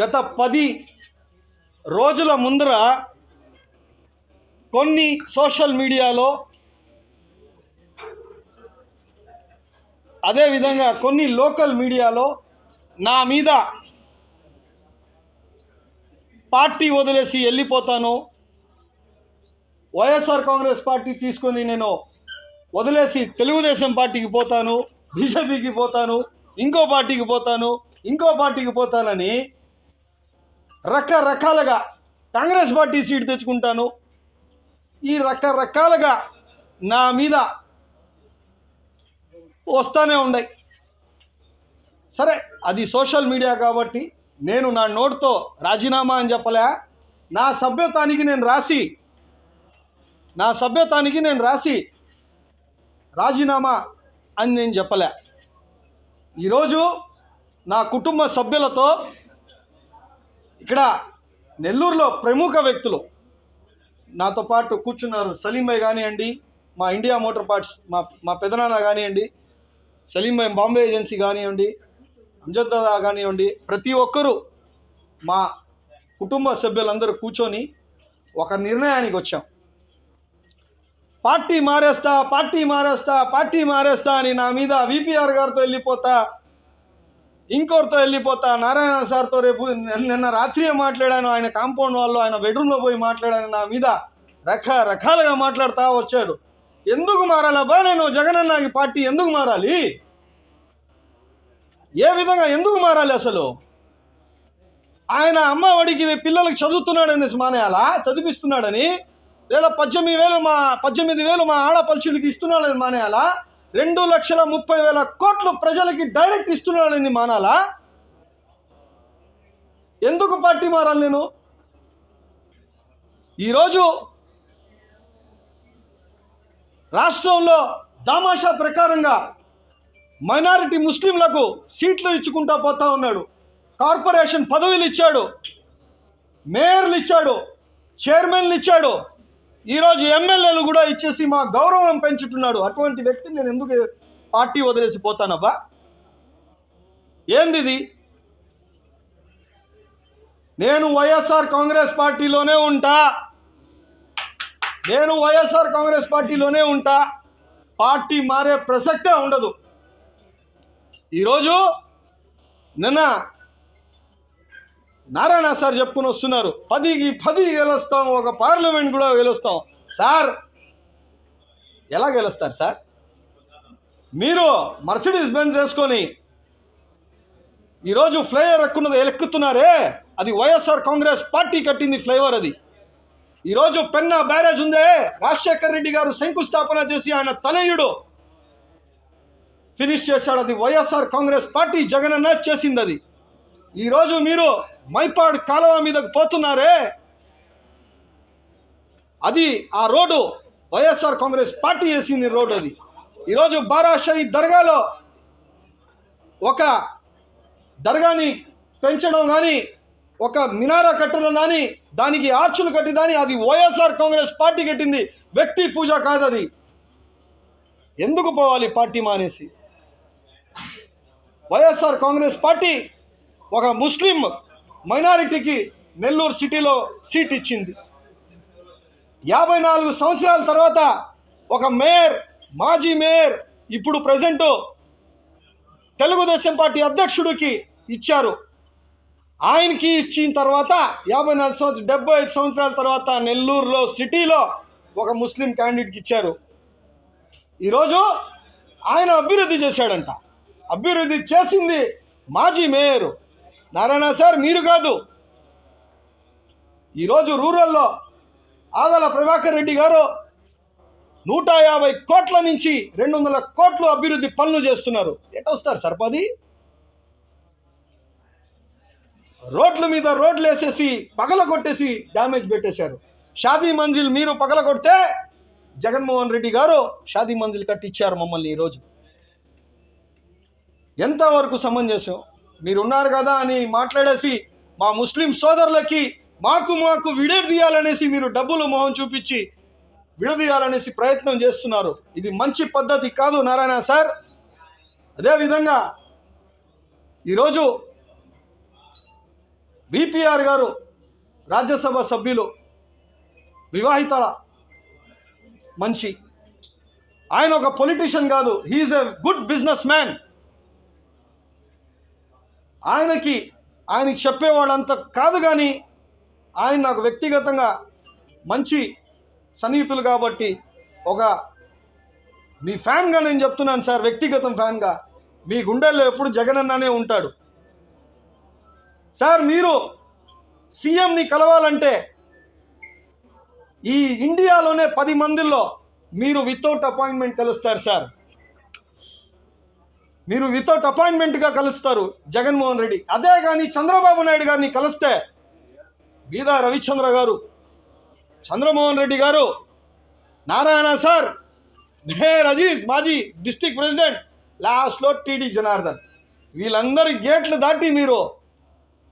గత పది రోజుల ముందర కొన్ని సోషల్ మీడియాలో అదేవిధంగా కొన్ని లోకల్ మీడియాలో నా మీద పార్టీ వదిలేసి వెళ్ళిపోతాను వైఎస్ఆర్ కాంగ్రెస్ పార్టీ తీసుకొని నేను వదిలేసి తెలుగుదేశం పార్టీకి పోతాను బీజేపీకి పోతాను ఇంకో పార్టీకి పోతాను ఇంకో పార్టీకి పోతానని రకరకాలుగా కాంగ్రెస్ పార్టీ సీట్ తెచ్చుకుంటాను. ఈ రకరకాలుగా నా మీద వస్తూనే ఉన్నాయి. సరే అది సోషల్ మీడియా కాబట్టి నేను నా నోటుతో రాజీనామా అని చెప్పలే. నా సభ్యతానికి నేను రాసి నా సభ్యతానికి నేను రాసి రాజీనామా అని నేను చెప్పలే. ఈరోజు నా కుటుంబ సభ్యులతో ఇక్కడ నెల్లూరులో ప్రముఖ వ్యక్తులు నాతో పాటు కూర్చున్నారు. సలీం భాయ్ కానివ్వండి మా ఇండియా మోటార్ పార్ట్స్ మా మా పెదనాన్న కానివ్వండి సలీం భాయ్ బాంబే ఏజెన్సీ కానివ్వండి అంజద్ దాదా కానివ్వండి ప్రతి ఒక్కరూ మా కుటుంబ సభ్యులందరూ కూర్చొని ఒక నిర్ణయానికి వచ్చాం. పార్టీ మారేస్తా పార్టీ మారేస్తా పార్టీ మారేస్తా అని నా మీద విపిఆర్ గారితో వెళ్ళిపోతా ఇంకోరితో వెళ్ళిపోతా నారాయణ సార్తో రేపు నిన్న రాత్రియే మాట్లాడాను ఆయన కాంపౌండ్ వాళ్ళు ఆయన బెడ్రూమ్లో పోయి మాట్లాడాను నా మీద రకరకాలుగా మాట్లాడుతూ వచ్చాడు. ఎందుకు మారాలబ్బా నేను జగనన్నకి పార్టీ ఎందుకు మారాలి? ఏ విధంగా ఎందుకు మారాలి అసలు? ఆయన అమ్మ ఒడికి పిల్లలకు చదువుతున్నాడని మానేయాలా? చదివిస్తున్నాడని? లేదా పద్దెనిమిది వేలు మా పద్దెనిమిది వేలు మా ఆడపల్చుడికి ఇస్తున్నాడని మానేయాలా? రెండు లక్షల ముప్పై వేల కోట్లు ప్రజలకి డైరెక్ట్ ఇస్తున్నాడని మానాలా? ఎందుకు పార్టీ మారాలి నేను? ఈరోజు రాష్ట్రంలో దామాషా ప్రకారంగా మైనారిటీ ముస్లింలకు సీట్లు ఇచ్చుకుంటా పోతా ఉన్నాడు. కార్పొరేషన్ పదవులు ఇచ్చాడు. మేయర్లు ఇచ్చాడు. చైర్మన్లు ఇచ్చాడు. ఈరోజు ఎమ్మెల్యేలు కూడా ఇచ్చేసి మా గౌరవం పెంచుతున్నాడు అటువంటి వ్యక్తిని నేను ఎందుకు పార్టీ వదిలేసి పోతానబ్బా? ఏందిది? నేను వైఎస్ఆర్ కాంగ్రెస్ పార్టీలోనే ఉంటా. నేను వైఎస్ఆర్ కాంగ్రెస్ పార్టీలోనే ఉంటా. పార్టీ మారే ప్రసక్తే ఉండదు. ఈరోజు నిన్న నారాయణ సార్ చెప్పుకుని వస్తున్నారు. పదికి పది గెలుస్తాం ఒక పార్లమెంట్ కూడా గెలుస్తాం. సార్ ఎలా గెలుస్తారు సార్? మీరు మర్సిడీస్ బెంజ్ చేసుకొని ఈరోజు ఫ్లైఓవర్ ఎక్కున్నది ఎలెక్కుతున్నారే అది వైఎస్ఆర్ కాంగ్రెస్ పార్టీ కట్టింది ఫ్లైఓవర్ అది. ఈరోజు పెన్నా బ్యారేజ్ ఉందే? రాజశేఖర్ రెడ్డి గారు శంకుస్థాపన చేసి ఆయన తనయుడు ఫినిష్ చేశాడు. అది వైఎస్ఆర్ కాంగ్రెస్ పార్టీ జగనన్న చేసింది అది. ఈరోజు మీరు మైపాడ్ కాలువ మీదకు పోతున్నారే? అది ఆ రోడ్డు వైఎస్ఆర్ కాంగ్రెస్ పార్టీ వేసింది రోడ్డు అది. ఈరోజు బారాషాయి దర్గాలో ఒక దర్గాని పెంచడం కానీ ఒక మినారా కట్టడం కానీ దానికి ఆర్చులు కట్టి దాని అది వైఎస్ఆర్ కాంగ్రెస్ పార్టీ కట్టింది. వ్యక్తి పూజ కాదు అది. ఎందుకు పోవాలి పార్టీ మానేసి? వైఎస్ఆర్ కాంగ్రెస్ పార్టీ ఒక ముస్లిం మైనారిటీకి నెల్లూరు సిటీలో సీట్ ఇచ్చింది. యాభై నాలుగు సంవత్సరాల తర్వాత ఒక మేయర్ మాజీ మేయర్ ఇప్పుడు ప్రజెంట్ తెలుగుదేశం పార్టీ అధ్యక్షుడికి ఇచ్చారు. ఆయనకి ఇచ్చిన తర్వాత యాభై నాలుగు సంవత్సరం డెబ్బై ఐదు సంవత్సరాల తర్వాత నెల్లూరులో సిటీలో ఒక ముస్లిం క్యాండిడేట్కి ఇచ్చారు. ఈరోజు ఆయన అభివృద్ధి చేశాడంట. అభివృద్ధి చేసింది మాజీ మేయరు. నారాయణ సార్ మీరు కాదు. ఈరోజు రూరల్లో ఆదల ప్రభాకర్ రెడ్డి గారు నూట యాభై కోట్ల నుంచి రెండు వందల కోట్లు అభివృద్ధి పనులు చేస్తున్నారు. ఎట్లా వస్తారు రోడ్ల మీద రోడ్లు వేసేసి పగల కొట్టేసి డ్యామేజ్ పెట్టేశారు. షాదీ మంజిల్ మీరు పగల కొడితే జగన్మోహన్ రెడ్డి గారు షాదీ మంజిల్ కట్టించారు మమ్మల్ని ఈరోజు. ఎంతవరకు సమంజసం? మీరు ఉన్నారు కదా అని మాట్లాడేసి మా ముస్లిం సోదరులకి మాకు మాకు విడదీయాలనేసి మీరు డబ్బులు మొహం చూపించి విడదీయాలనేసి ప్రయత్నం చేస్తున్నారు. ఇది మంచి పద్ధతి కాదు నారాయణ సార్. అదేవిధంగా ఈరోజు బీపీఆర్ గారు రాజ్యసభ సభ్యులు వివాహిత మనిషి. ఆయన ఒక పొలిటీషియన్ కాదు. He is a good businessman ఆయనకి ఆయనకి చెప్పేవాడంత కాదు కానీ ఆయన నాకు వ్యక్తిగతంగా మంచి సన్నిహితులు కాబట్టి ఒక మీ ఫ్యాన్గా నేను చెప్తున్నాను సార్ వ్యక్తిగతం ఫ్యాన్గా. మీ గుండెల్లో ఎప్పుడు జగనన్ననే ఉంటాడు. సార్ మీరు సీఎంని కలవాలంటే ఈ ఇండియాలోనే పది మందిల్లో మీరు వితౌట్ అపాయింట్మెంట్ కలుస్తారు సార్. మీరు వితౌట్ అపాయింట్మెంట్గా కలుస్తారు జగన్మోహన్ రెడ్డి. అదే కానీ చంద్రబాబు నాయుడు గారిని కలిస్తే బీదా రవిచంద్ర గారు. చంద్రమోహన్ రెడ్డి గారు నారాయణ సార్ మేర్ అజీజ్ మాజీ డిస్టిక్ ప్రెసిడెంట్ లాస్ట్లో టీడీ జనార్దన్. వీళ్ళందరి గేట్లు దాటి మీరు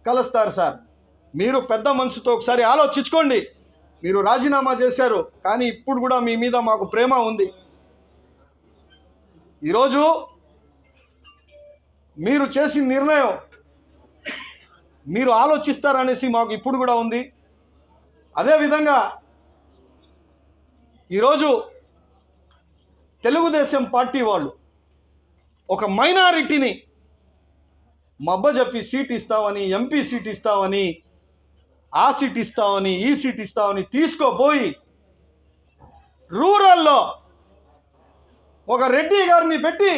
కలుస్తారు సార్. మీరు పెద్ద మనసుతో ఒకసారి ఆలోచించుకోండి. మీరు రాజీనామా చేశారు కానీ ఇప్పుడు కూడా మీ మీద మాకు ప్రేమ ఉంది. ఈరోజు మీరు చేసిన నిర్ణయం. మీరు ఆలోచిస్తారనేసి మాకు ఇప్పుడు కూడా ఉంది. అదేవిధంగా ఈరోజు తెలుగుదేశం పార్టీ వాళ్ళు ఒక మైనారిటీని మబ్బ చెప్పి సీట్ ఇస్తామని ఎంపీ సీట్ ఇస్తామని ఆ సీట్ ఇస్తామని ఈ సీట్ ఇస్తామని తీసుకోపోయి రూరల్లో ఒక రెడ్డి గారిని పెట్టి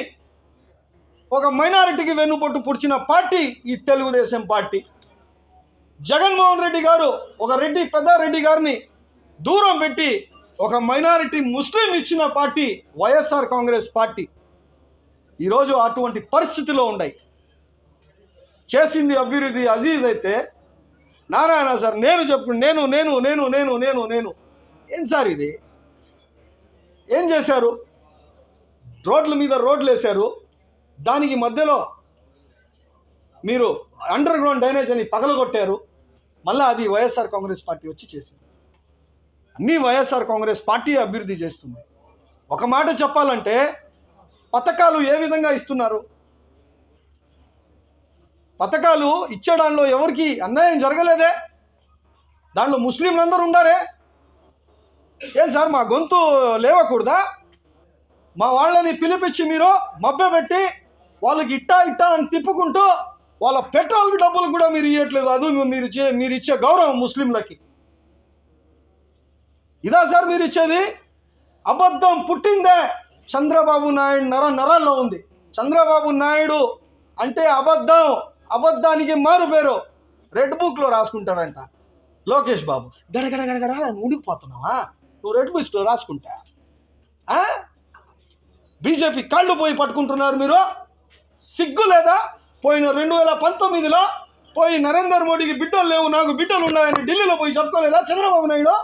ఒక మైనారిటీకి వెన్నుపొట్టు పుడిచిన పార్టీ ఈ తెలుగుదేశం పార్టీ. జగన్మోహన్ రెడ్డి గారు ఒక రెడ్డి పెద్ద రెడ్డి గారిని దూరం పెట్టి ఒక మైనారిటీ ముస్లిం ఇచ్చిన పార్టీ వైఎస్ఆర్ కాంగ్రెస్ పార్టీ. ఈరోజు అటువంటి పరిస్థితిలో ఉన్నాయి చేసింది అభివృద్ధి అజీజ్ అయితే నారాయణ సార్ నేను చెప్పు నేను నేను నేను నేను నేను నేను. ఏం సార్ ఇది? ఏం చేశారు? రోడ్ల మీద రోడ్లు వేశారు దానికి మధ్యలో మీరు అండర్ గ్రౌండ్ డ్రైనేజ్ అని పగలగొట్టారు. మళ్ళీ అది వైఎస్ఆర్ కాంగ్రెస్ పార్టీ వచ్చి చేసింది. అన్నీ వైఎస్ఆర్ కాంగ్రెస్ పార్టీ అభివృద్ధి చేస్తుంది. ఒక మాట చెప్పాలంటే పథకాలు ఏ విధంగా ఇస్తున్నారు? పథకాలు ఇచ్చే దానిలో ఎవరికి అన్యాయం జరగలేదే? దాంట్లో ముస్లింలు అందరూ ఉండారే? ఏం సార్ మా గొంతు లేవకూడదా? మా వాళ్ళని పిలిపించి మీరు మభ్యపెట్టి వాళ్ళకి ఇట్టా ఇట్టా అని తిప్పుకుంటూ వాళ్ళ పెట్రోల్ డబ్బులు కూడా మీరు ఇవ్వట్లేదు అది మీరు ఇచ్చే మీరు ఇచ్చే గౌరవం ముస్లింలకి. ఇదా సార్ మీరు ఇచ్చేది? అబద్ధం పుట్టిందే చంద్రబాబు నాయుడు నర నరాల్లో ఉంది. చంద్రబాబు నాయుడు అంటే అబద్ధం అబద్ధానికి మారు పేరు. రెడ్ బుక్లో రాసుకుంటాడంట. లోకేష్ బాబు. గడగడ గడగడ అని ఉడికిపోతున్నావా? నువ్వు రెడ్ బుక్స్లో రాసుకుంటా. బీజేపీ కళ్ళు పోయి పట్టుకుంటున్నారు మీరు. సిగ్గు లేదా? పోయిన రెండు వేల పంతొమ్మిదిలో పోయి నరేంద్ర మోడీకి బిడ్డలు లేవు నాకు బిడ్డలు ఉన్నాయని ఢిల్లీలో పోయి చెప్పుకోలేదా చంద్రబాబు నాయుడు?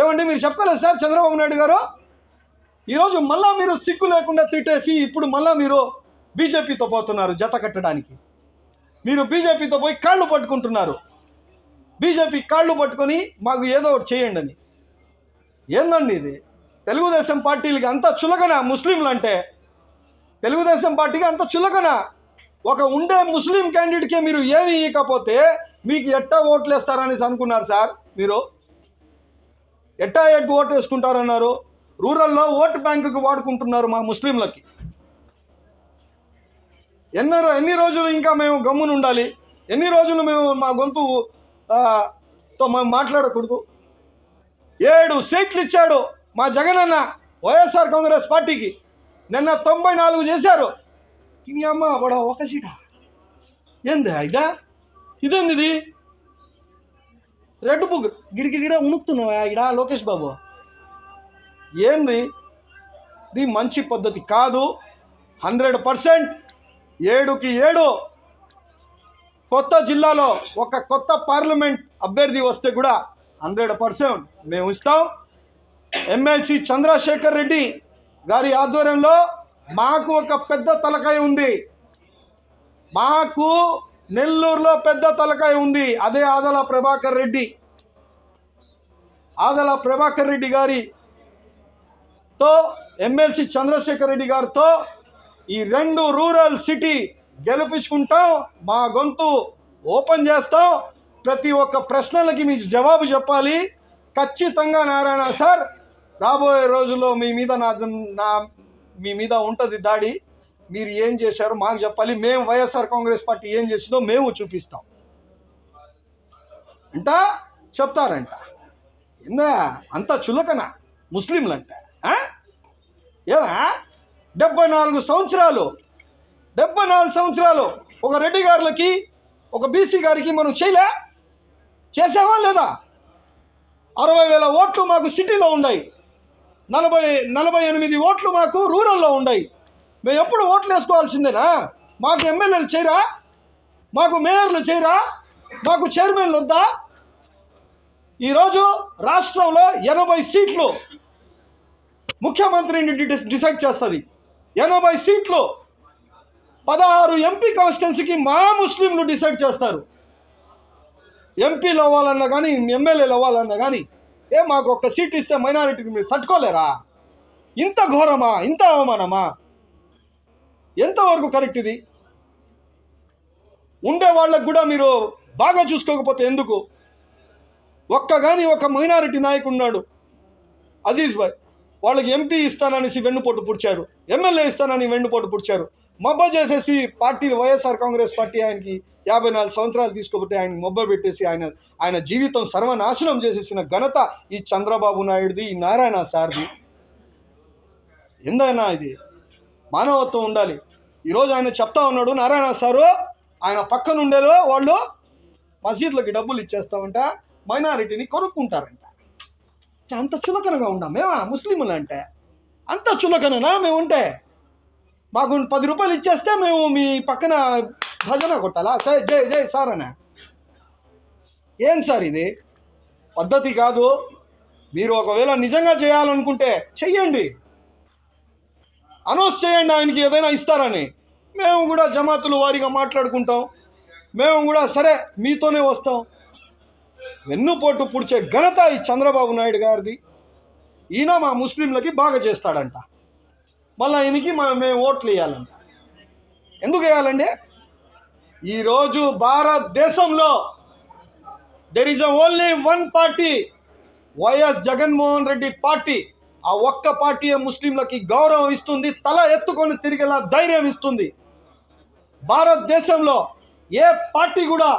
ఏమండి మీరు చెప్పుకోలేదు సార్ చంద్రబాబు నాయుడు గారు? ఈరోజు మళ్ళా మీరు సిగ్గు లేకుండా తిట్టేసి ఇప్పుడు మళ్ళా మీరు బీజేపీతో పోతున్నారు జత కట్టడానికి. మీరు బీజేపీతో పోయి కాళ్ళు పట్టుకుంటున్నారు. బీజేపీ కాళ్ళు పట్టుకొని మాకు ఏదో ఒకటి చేయండి అని. ఏందండి ఇది? తెలుగుదేశం పార్టీలకి అంత చులకన ముస్లింలు అంటే తెలుగుదేశం పార్టీకి అంత చులకన. ఒక ఉండే ముస్లిం క్యాండిడేట్కే మీరు ఏమి ఇవ్వకపోతే మీకు ఎట్టా ఓట్లు వేస్తారనేసి అనుకున్నారు సార్ మీరు? ఎట్టా ఎట్టు ఓటు వేసుకుంటారన్నారు రూరల్లో ఓటు బ్యాంకుకి వాడుకుంటున్నారు మా ముస్లింలకి. ఎన్నరో ఎన్ని రోజులు ఇంకా మేము గమ్మున ఉండాలి? ఎన్ని రోజులు మేము మా గొంతు తో మేము మాట్లాడకూడదు? ఏడు సీట్లు ఇచ్చాడు మా జగనన్న వైఎస్ఆర్ కాంగ్రెస్ పార్టీకి. నిన్న తొంభై నాలుగు చేశారు. ఇని అమ్మ వాడ ఒక సీట. ఏంది ఇదా ఇదేంది ఇది రెడ్ బుక్ గిడిగిడ ఉణుకుతున్నావా ఇడా లోకేష్ బాబు? ఏంది? ఇది మంచి పద్ధతి కాదు. హండ్రెడ్ పర్సెంట్ ఏడుకి ఏడు. కొత్త జిల్లాలో ఒక కొత్త పార్లమెంట్ అభ్యర్థి వస్తే కూడా హండ్రెడ్ పర్సెంట్ మేము ఇస్తాం. ఎమ్మెల్సీ చంద్రశేఖర్ రెడ్డి గారి ఆధ్వర్యంలో మాకు ఒక పెద్ద తలకాయ ఉంది. మాకు నెల్లూరులో పెద్ద తలకాయ ఉంది. అదే ఆదల ప్రభాకర్ రెడ్డి. ఆదల ప్రభాకర్ రెడ్డి గారితో ఎమ్మెల్సీ చంద్రశేఖర్ రెడ్డి గారితో ఈ రెండు రూరల్ సిటీ గెలిపించుకుంటాం. మా గొంతు ఓపెన్ చేస్తాం. ప్రతి ఒక్క ప్రశ్నలకి మీకు జవాబు చెప్పాలి. ఖచ్చితంగా నారాయణ సార్ రాబోయే రోజుల్లో మీ మీద నా నా మీ మీద ఉంటుంది దాడి. మీరు ఏం చేశారో మాకు చెప్పాలి. మేము వైఎస్ఆర్ కాంగ్రెస్ పార్టీ ఏం చేసిందో మేము చూపిస్తాం. అంట? చెప్తారంట. ఏందా? అంత చులకన. ముస్లింలంట. ఏమా? డెబ్బై నాలుగు సంవత్సరాలు. డెబ్బై నాలుగు సంవత్సరాలు ఒక రెడ్డి గారులకి ఒక బీసీ గారికి మనం చేయలే? చేసావా లేదా? అరవై వేల ఓట్లు మాకు సిటీలో ఉన్నాయి. నలభై నలభై ఎనిమిది ఓట్లు మాకు రూరల్లో ఉన్నాయి మేము ఎప్పుడు ఓట్లు వేసుకోవాల్సిందేనా? మాకు ఎమ్మెల్యేలు చేయరా? మాకు మేయర్లు చేయరా? మాకు చైర్మన్లు వద్దా? ఈరోజు రాష్ట్రంలో ఎనభై సీట్లు ముఖ్యమంత్రిని డిసైడ్ చేస్తుంది. ఎనభై సీట్లు పదహారు ఎంపీ కాన్స్టిట్యున్సీకి మా ముస్లింలు డిసైడ్ చేస్తారు. ఎంపీలు అవ్వాలన్నా కానీ ఎమ్మెల్యేలు అవ్వాలన్నా కానీ ఏ మాకు ఒక్క సీట్ ఇస్తే మైనారిటీకి మీరు తట్టుకోలేరా? ఇంత ఘోరమా? ఇంత అవమానమా? ఎంతవరకు కరెక్ట్ ఇది? ఉండే వాళ్ళకు కూడా మీరు బాగా చూసుకోకపోతే ఎందుకు? ఒక్క కానీ ఒక మైనారిటీ నాయకుడు ఉన్నాడు అజీజ్ భాయ్. వాళ్ళకి ఎంపీ ఇస్తాననేసి వెన్నుపోటు పుడిచారు ఎమ్మెల్యే ఇస్తానని వెన్నుపోటు పుడిచారు. మబ్బ చేసేసి పార్టీ వైఎస్ఆర్ కాంగ్రెస్ పార్టీ ఆయనకి యాభై నాలుగు సంవత్సరాలు తీసుకోబట్టి ఆయనకి మొబ్బ పెట్టేసి ఆయన ఆయన జీవితం సర్వనాశనం చేసేసిన ఘనత ఈ చంద్రబాబు నాయుడుది ఈ నారాయణ సార్ది. ఎందైనా ఇది? మానవత్వం ఉండాలి. ఈరోజు ఆయన చెప్తా ఉన్నాడు నారాయణ సారు ఆయన పక్కన ఉండేలో వాళ్ళు మసీదులకి డబ్బులు ఇచ్చేస్తామంట మైనారిటీని కొనుక్కుంటారంట. అంత చులకనగా ఉన్నాం మేమా ముస్లింలు అంటే అంత చులకననా మేము ఉంటే మాకు పది రూపాయలు ఇచ్చేస్తే మేము మీ పక్కన భజన కొట్టాలా? సరే జై జై సార్ అనే ఏం సార్ ఇది? పద్ధతి కాదు. మీరు ఒకవేళ నిజంగా చేయాలనుకుంటే చెయ్యండి. అనౌన్స్ చేయండి ఆయనకి ఏదైనా ఇస్తారని. మేము కూడా జమాతులు వారిగా మాట్లాడుకుంటాం. మేము కూడా సరే మీతోనే వస్తాం. వెన్నుపోటు పుడిచే ఘనత ఈ చంద్రబాబు నాయుడు గారిది. ఈయన మా ముస్లింలకి బాగా చేస్తాడంట. మళ్ళీ ఆయనకి మనం మేము ఓట్లు వేయాలంట ఎందుకు వేయాలండి? ఈరోజు భారతదేశంలో there is only one party YS Jaganmohan Reddy party. ఆ ఒక్క పార్టీ ముస్లింలకి గౌరవం ఇస్తుంది తల ఎత్తుకొని తిరిగేలా ధైర్యం ఇస్తుంది. భారతదేశంలో ఏ పార్టీ కూడా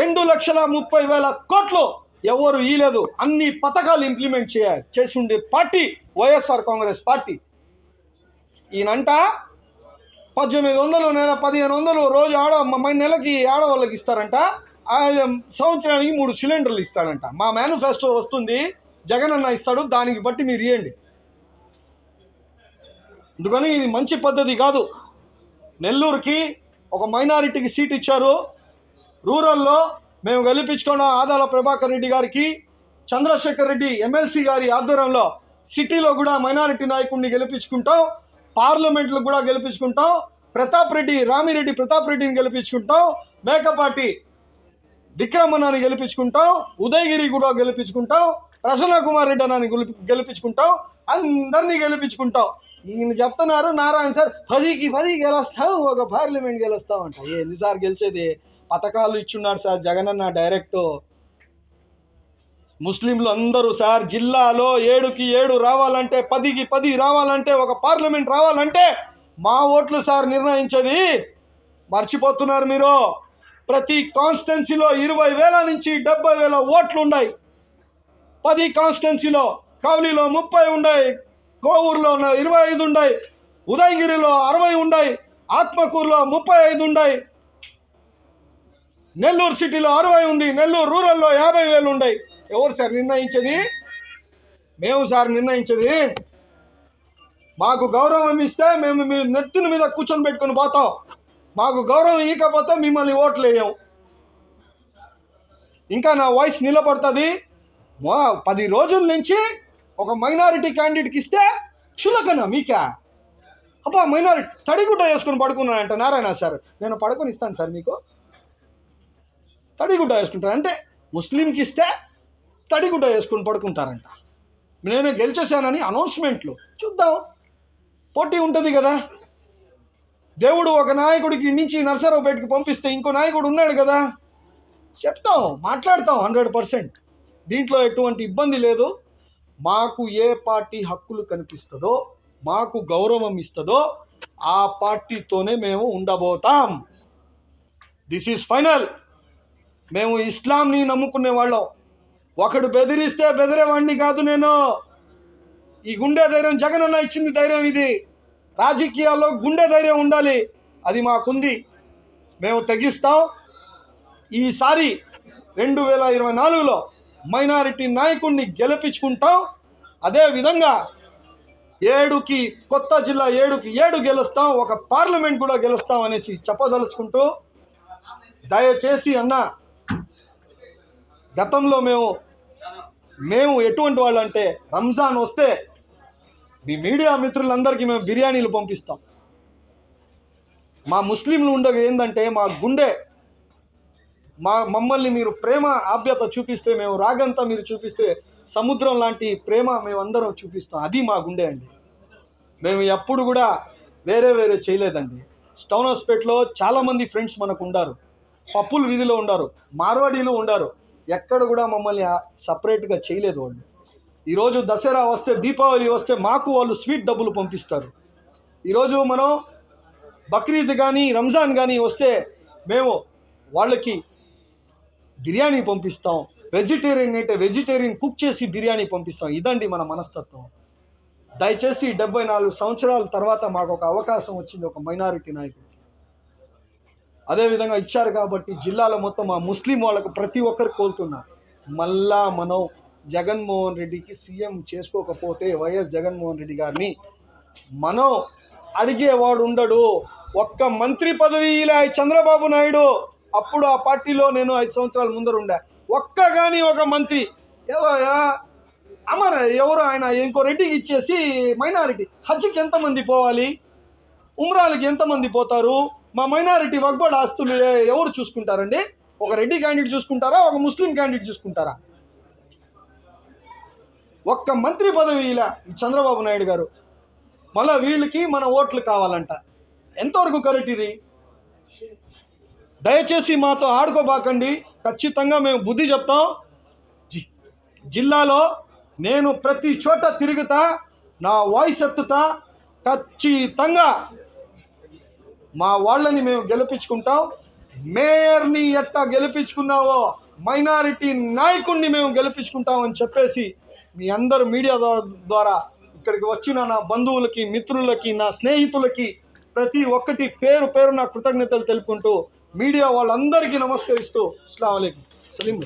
రెండు లక్షల ముప్పై వేల కోట్లు ఎవరు ఇయలేదు అన్ని పథకాలు ఇంప్లిమెంట్ చేయ చేసి ఉండే పార్టీ వైఎస్ఆర్ కాంగ్రెస్ పార్టీ. ఈయనంట పద్దెనిమిది వందలు నెల పదిహేను వందలు రోజు ఆడ మా నెలకి ఆడవాళ్ళకి ఇస్తారంట. ఆ సంవత్సరానికి మూడు సిలిండర్లు ఇస్తాడంట. మా మేనిఫెస్టో వస్తుంది జగన్ అన్న ఇస్తాడు దానికి బట్టి మీరు ఇవ్వండి అందుకని ఇది మంచి పద్ధతి కాదు. నెల్లూరుకి ఒక మైనారిటీకి సీట్ ఇచ్చారు. రూరల్లో మేము గెలిపించుకున్న ఆదాల ప్రభాకర్ రెడ్డి గారికి చంద్రశేఖర్ రెడ్డి ఎమ్మెల్సీ గారి ఆధ్వర్యంలో సిటీలో కూడా మైనారిటీ నాయకుడిని గెలిపించుకుంటాం. పార్లమెంట్లో కూడా గెలిపించుకుంటాం. ప్రతాప్ రెడ్డి రామిరెడ్డి ప్రతాప్ రెడ్డిని గెలిపించుకుంటాం. మేకపాటి విక్రమణాన్ని గెలిపించుకుంటాం. ఉదయగిరి కూడా గెలిపించుకుంటాం. ప్రసన్న కుమార్ రెడ్డి అన్నాన్ని గెలిపి- గెలిపించుకుంటాం. అందరినీ గెలిపించుకుంటాం. ఈయన చెప్తున్నారు నారాయణ సార్ పదికి పది గెలుస్తాం ఒక పార్లమెంట్ గెలుస్తాం అంట. ఏంది సార్ గెలిచేది? పథకాలు ఇచ్చున్నాడు సార్ జగనన్న డైరెక్ట్. ముస్లింలు అందరూ సార్ జిల్లాలో ఏడుకి ఏడు రావాలంటే పదికి పది రావాలంటే ఒక పార్లమెంట్ రావాలంటే మా ఓట్లు సార్ నిర్ణయించేది మర్చిపోతున్నారు మీరు. ప్రతి కాన్స్టెన్సీలో ఇరవై వేల నుంచి డెబ్బై వేల ఓట్లు ఉన్నాయి. పది కాన్స్టెన్సీలో కౌలిలో ముప్పై ఉన్నాయి. కోవూరులో ఇరవై ఐదు ఉన్నాయి. ఉదయగిరిలో అరవై ఉన్నాయి. ఆత్మకూరులో ముప్పై ఐదు ఉన్నాయి. నెల్లూరు సిటీలో అరవై ఉంది. నెల్లూరు రూరల్లో యాభై వేలు ఉన్నాయి. ఎవరు సార్ నిర్ణయించేది? మేము సార్ నిర్ణయించేది? మాకు గౌరవం ఇస్తే మేము మీ నెత్తిన మీద కూర్చొని పెట్టుకొని పోతాం. మాకు గౌరవం ఇవ్వకపోతే మిమ్మల్ని ఓట్లు వేయం. ఇంకా నా వాయిస్ నిలబడుతుంది. పది రోజుల నుంచి ఒక మైనారిటీ క్యాండిడేట్కి ఇస్తే చులకన మీకా? అబ్బా మైనారిటీ తడిగుడ్డ వేసుకొని పడుకున్నానంట నారాయణ సార్. నేను పడుకొని ఇస్తాను సార్ మీకు. తడిగుడ్డ వేసుకుంటాను అంటే ముస్లింకి ఇస్తే తడిగుడ్డ వేసుకుని పడుకుంటారంట. నేనే గెలిచేశానని అనౌన్స్మెంట్లు. చూద్దాం. పోటీ ఉంటుంది కదా. దేవుడు ఒక నాయకుడికి నుంచి నర్సరావుపేటకి పంపిస్తే ఇంకో నాయకుడు ఉన్నాడు కదా. చెప్తాం మాట్లాడతాం హండ్రెడ్ పర్సెంట్. దీంట్లో ఎటువంటి ఇబ్బంది లేదు. మాకు ఏ పార్టీ హక్కులు కనిపిస్తుందో మాకు గౌరవం ఇస్తుందో ఆ పార్టీతోనే మేము ఉండబోతాం. దిస్ ఈజ్ ఫైనల్ మేము ఇస్లాంని నమ్ముకునే వాళ్ళం. ఒకడు బెదిరిస్తే బెదిరేవాడిని కాదు నేను. ఈ గుండె ధైర్యం జగన్ అన్న ఇచ్చింది ధైర్యం ఇది. రాజకీయాల్లో గుండె ధైర్యం ఉండాలి. అది మాకుంది. మేము తెగిస్తాం. ఈసారి రెండు వేల ఇరవై నాలుగులో మైనారిటీ నాయకుడిని గెలిపించుకుంటాం. అదేవిధంగా ఏడుకి కొత్త జిల్లా ఏడుకి ఏడు గెలుస్తాం. ఒక పార్లమెంట్ కూడా గెలుస్తాం అనేసి చెప్పదలుచుకుంటూ దయచేసి అన్న గతంలో మేము మేము ఎటువంటి వాళ్ళు అంటే రంజాన్ వస్తే మీ మీడియా మిత్రులందరికీ మేము బిర్యానీలు పంపిస్తాం. మా ముస్లింలు ఉండగా ఏంటంటే మా గుండె మా మమ్మల్ని మీరు ప్రేమ ఆప్యత చూపిస్తే మేము రాగంతా మీరు చూపిస్తే సముద్రం లాంటి ప్రేమ మేము అందరం చూపిస్తాం. అది మా గుండె అండి. మేము ఎప్పుడు కూడా వేరే వేరే చేయలేదండి. స్టౌన్ హౌస్పేట్లో చాలామంది ఫ్రెండ్స్ మనకు ఉండారు. పప్పుల వీధిలో ఉండారు. మార్వాడీలు ఉండారు. ఎక్కడ కూడా మమ్మల్ని సపరేట్గా చేయలేదు వాళ్ళు. ఈరోజు దసరా వస్తే దీపావళి వస్తే మాకు వాళ్ళు స్వీట్ డబ్బులు పంపిస్తారు. ఈరోజు మనం బక్రీద్ కానీ రంజాన్ కానీ వస్తే మేము వాళ్ళకి బిర్యానీ పంపిస్తాం. వెజిటేరియన్ అయితే వెజిటేరియన్ కుక్ చేసి బిర్యానీ పంపిస్తాం. ఇదండి మన మనస్తత్వం. దయచేసి డెబ్బై నాలుగు సంవత్సరాల తర్వాత మాకు ఒక అవకాశం వచ్చింది ఒక మైనారిటీ నాయకుడు. అదేవిధంగా ఇచ్చారు కాబట్టి జిల్లాలో మొత్తం ఆ ముస్లిం వాళ్ళకు ప్రతి ఒక్కరు కోరుతున్నారు మళ్ళా మనం జగన్మోహన్ రెడ్డికి సీఎం చేసుకోకపోతే వైఎస్ జగన్మోహన్ రెడ్డి గారిని మనం అడిగేవాడు ఉండడు. ఒక్క మంత్రి పదవి ఇలా చంద్రబాబు నాయుడు. అప్పుడు ఆ పార్టీలో నేను ఐదు సంవత్సరాల ముందర ఉండే. ఒక్క కానీ ఒక మంత్రి. ఏదో అమర్ ఎవరు ఆయన? ఇంకో రెడ్డికి ఇచ్చేసి మైనారిటీ. హజ్కి ఎంతమంది పోవాలి? ఉమ్రాలకి ఎంతమంది పోతారు? మా మైనారిటీ వగ్బడ్ ఆస్తులు ఎవరు చూసుకుంటారండి? ఒక రెడ్డి క్యాండిడేట్ చూసుకుంటారా? ఒక ముస్లిం క్యాండిడేట్ చూసుకుంటారా? ఒక్క మంత్రి పదవి ఇలా చంద్రబాబు నాయుడు గారు. మళ్ళా వీళ్ళకి మన ఓట్లు కావాలంట. ఎంతవరకు కరెక్ట్ ఇది? దయచేసి మాతో ఆడుకోబాకండి. ఖచ్చితంగా మేము బుద్ధి చెప్తాం. జి- జిల్లాలో నేను ప్రతి చోట తిరుగుతా నా వాయిస్ ఎత్తుతా. ఖచ్చితంగా మా వాళ్ళని మేము గెలిపించుకుంటాం. మేయర్ని ఎట్టా గెలిపించుకున్నావో మైనారిటీ నాయకుడిని మేము గెలిపించుకుంటాం అని చెప్పేసి మీ అందరు మీడియా ద్వారా ఇక్కడికి వచ్చిన నా బంధువులకి మిత్రులకి నా స్నేహితులకి ప్రతి ఒక్కటి పేరు పేరు నా కృతజ్ఞతలు తెలుపుకుంటూ మీడియా వాళ్ళందరికీ నమస్కరిస్తూ అస్సలం సలీం.